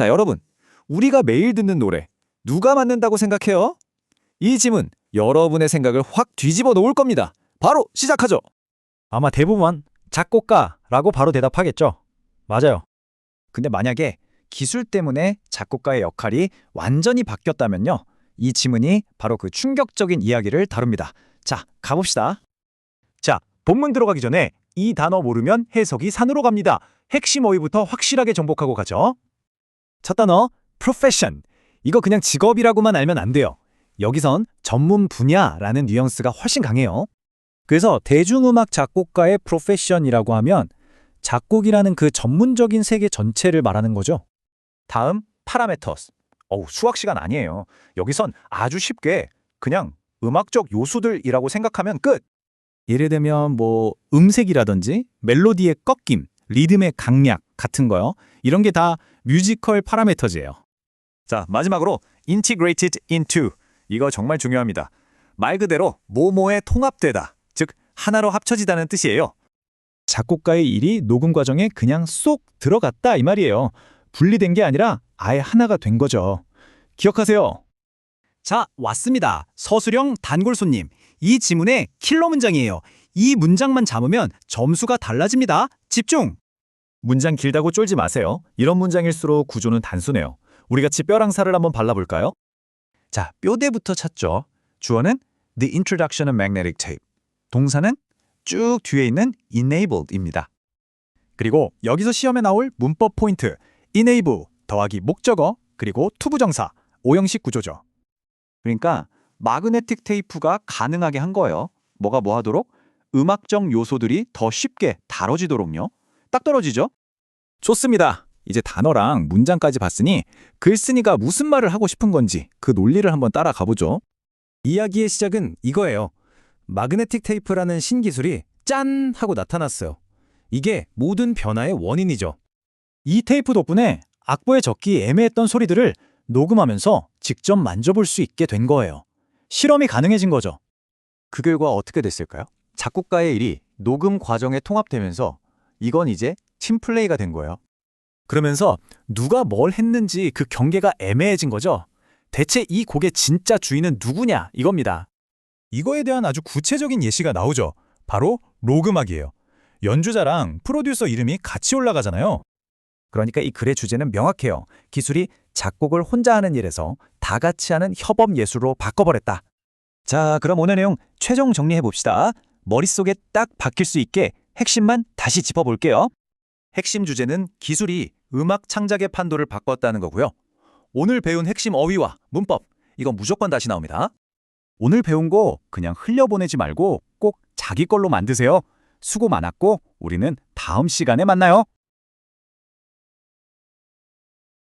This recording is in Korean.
자, 여러분. 우리가 매일 듣는 노래 누가 만든다고 생각해요? 이 질문 여러분의 생각을 확 뒤집어 놓을 겁니다. 바로 시작하죠. 아마 대부분 작곡가라고 바로 대답하겠죠. 맞아요. 근데 만약에 기술 때문에 작곡가의 역할이 완전히 바뀌었다면요. 이 지문이 바로 그 충격적인 이야기를 다룹니다. 자, 가봅시다. 자, 본문 들어가기 전에 이 단어 모르면 해석이 산으로 갑니다. 핵심 어휘부터 확실하게 정복하고 가죠. 첫 단어, profession. 이거 그냥 직업이라고만 알면 안 돼요. 여기선 전문 분야라는 뉘앙스가 훨씬 강해요. 그래서 대중음악 작곡가의 프로페션이라고 하면 작곡이라는 그 전문적인 세계 전체를 말하는 거죠. 다음 파라메터스. 어우, 수학 시간 아니에요. 여기선 아주 쉽게 그냥 음악적 요소들이라고 생각하면 끝. 예를 들면 뭐 음색이라든지 멜로디의 꺾임, 리듬의 강약 같은 거요. 이런 게 다 뮤지컬 파라메터즈예요. 자, 마지막으로 integrated into. 이거 정말 중요합니다. 말 그대로 모모에 통합되다. 즉 하나로 합쳐지다는 뜻이에요. 작곡가의 일이 녹음 과정에 그냥 쏙 들어갔다 이 말이에요. 분리된 게 아니라 아예 하나가 된 거죠. 기억하세요. 자, 왔습니다. 서수령 단골 손님. 이 지문의 킬러 문장이에요. 이 문장만 잡으면 점수가 달라집니다. 집중! 문장 길다고 쫄지 마세요. 이런 문장일수록 구조는 단순해요. 우리 같이 뼈랑살을 한번 발라볼까요? 자, 뼈대부터 찾죠. 주어는 The Introduction of Magnetic Tape. 동사는 쭉 뒤에 있는 enabled입니다. 그리고 여기서 시험에 나올 문법 포인트 enable 더하기 목적어 그리고 투부정사 오형식 구조죠. 그러니까 마그네틱 테이프가 가능하게 한 거예요. 뭐가 뭐 하도록? 음악적 요소들이 더 쉽게 다뤄지도록요. 딱 떨어지죠? 좋습니다. 이제 단어랑 문장까지 봤으니 글쓴이가 무슨 말을 하고 싶은 건지 그 논리를 한번 따라가 보죠. 이야기의 시작은 이거예요. 마그네틱 테이프라는 신기술이 짠 하고 나타났어요. 이게 모든 변화의 원인이죠. 이 테이프 덕분에 악보에 적기 애매했던 소리들을 녹음하면서 직접 만져볼 수 있게 된 거예요. 실험이 가능해진 거죠. 그 결과 어떻게 됐을까요? 작곡가의 일이 녹음 과정에 통합되면서 이건 이제 팀플레이가 된 거예요. 그러면서 누가 뭘 했는지 그 경계가 애매해진 거죠. 대체 이 곡의 진짜 주인은 누구냐 이겁니다. 이거에 대한 아주 구체적인 예시가 나오죠. 바로 로그막이에요. 연주자랑 프로듀서 이름이 같이 올라가잖아요. 그러니까 이 글의 주제는 명확해요. 기술이 작곡을 혼자 하는 일에서 다 같이 하는 협업 예술로 바꿔버렸다. 자, 그럼 오늘 내용 최종 정리해 봅시다. 머릿속에 딱 박힐 수 있게 핵심만 다시 짚어볼게요. 핵심 주제는 기술이 음악 창작의 판도를 바꿨다는 거고요. 오늘 배운 핵심 어휘와 문법, 이건 무조건 다시 나옵니다. 오늘 배운 거 그냥 흘려보내지 말고 꼭 자기 걸로 만드세요. 수고 많았고 우리는 다음 시간에 만나요.